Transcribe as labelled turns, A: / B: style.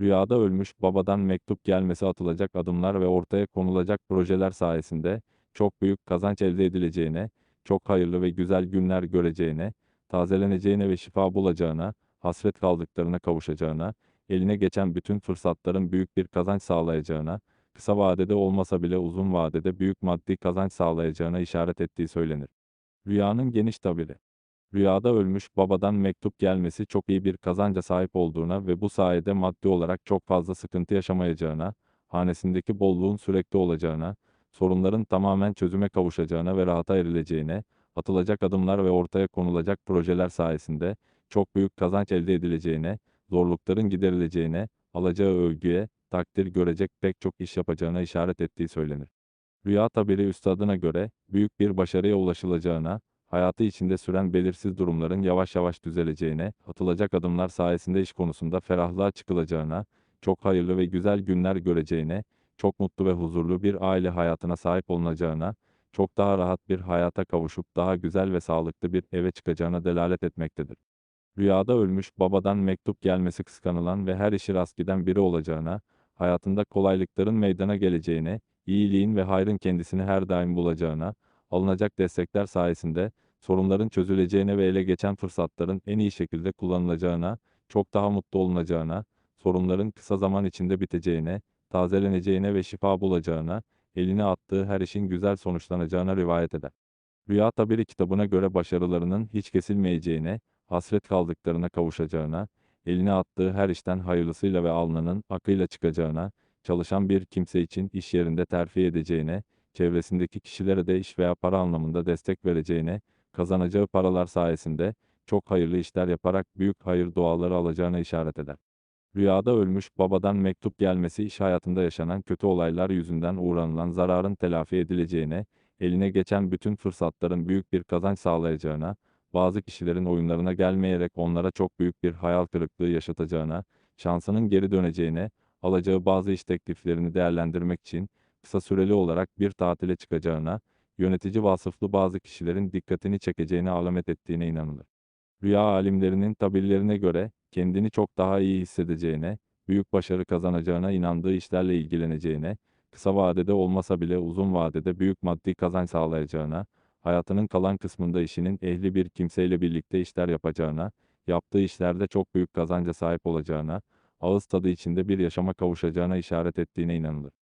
A: Rüyada ölmüş babadan mektup gelmesi atılacak adımlar ve ortaya konulacak projeler sayesinde çok büyük kazanç elde edileceğine, çok hayırlı ve güzel günler göreceğine, tazeleneceğine ve şifa bulacağına, hasret kaldıklarına kavuşacağına, eline geçen bütün fırsatların büyük bir kazanç sağlayacağına, kısa vadede olmasa bile uzun vadede büyük maddi kazanç sağlayacağına işaret ettiği söylenir. Rüyanın geniş tabiri. Rüyada ölmüş babadan mektup gelmesi çok iyi bir kazanca sahip olduğuna ve bu sayede maddi olarak çok fazla sıkıntı yaşamayacağına, hanesindeki bolluğun sürekli olacağına, sorunların tamamen çözüme kavuşacağına ve rahata erileceğine, atılacak adımlar ve ortaya konulacak projeler sayesinde çok büyük kazanç elde edileceğine, zorlukların giderileceğine, alacağı övgüye, takdir görecek pek çok iş yapacağına işaret ettiği söylenir. Rüya tabiri üstadına göre, büyük bir başarıya ulaşılacağına, hayatı içinde süren belirsiz durumların yavaş yavaş düzeleceğine, atılacak adımlar sayesinde iş konusunda ferahlığa çıkılacağına, çok hayırlı ve güzel günler göreceğine, çok mutlu ve huzurlu bir aile hayatına sahip olunacağına, çok daha rahat bir hayata kavuşup daha güzel ve sağlıklı bir eve çıkacağına delalet etmektedir. Rüyada ölmüş babadan mektup gelmesi kıskanılan ve her işi rast giden biri olacağına, hayatında kolaylıkların meydana geleceğine, iyiliğin ve hayrın kendisini her daim bulacağına, alınacak destekler sayesinde sorunların çözüleceğine ve ele geçen fırsatların en iyi şekilde kullanılacağına, çok daha mutlu olunacağına, sorunların kısa zaman içinde biteceğine, tazeleneceğine ve şifa bulacağına, eline attığı her işin güzel sonuçlanacağına rivayet eder. Rüya Tabiri kitabına göre başarılarının hiç kesilmeyeceğine, hasret kaldıklarına kavuşacağına, eline attığı her işten hayırlısıyla ve alnının akıyla çıkacağına, çalışan bir kimse için iş yerinde terfi edeceğine, çevresindeki kişilere de iş veya para anlamında destek vereceğine, kazanacağı paralar sayesinde çok hayırlı işler yaparak büyük hayır duaları alacağına işaret eder. Rüyada ölmüş babadan mektup gelmesi iş hayatında yaşanan kötü olaylar yüzünden uğranılan zararın telafi edileceğine, eline geçen bütün fırsatların büyük bir kazanç sağlayacağına, bazı kişilerin oyunlarına gelmeyerek onlara çok büyük bir hayal kırıklığı yaşatacağına, şansının geri döneceğine, alacağı bazı iş tekliflerini değerlendirmek için kısa süreli olarak bir tatile çıkacağına, yönetici vasıflı bazı kişilerin dikkatini çekeceğine alamet ettiğine inanılır. Rüya alimlerinin tabirlerine göre kendini çok daha iyi hissedeceğine, büyük başarı kazanacağına inandığı işlerle ilgileneceğine, kısa vadede olmasa bile uzun vadede büyük maddi kazanç sağlayacağına, hayatının kalan kısmında işinin ehli bir kimseyle birlikte işler yapacağına, yaptığı işlerde çok büyük kazanca sahip olacağına, ağız tadı içinde bir yaşama kavuşacağına işaret ettiğine inanılır.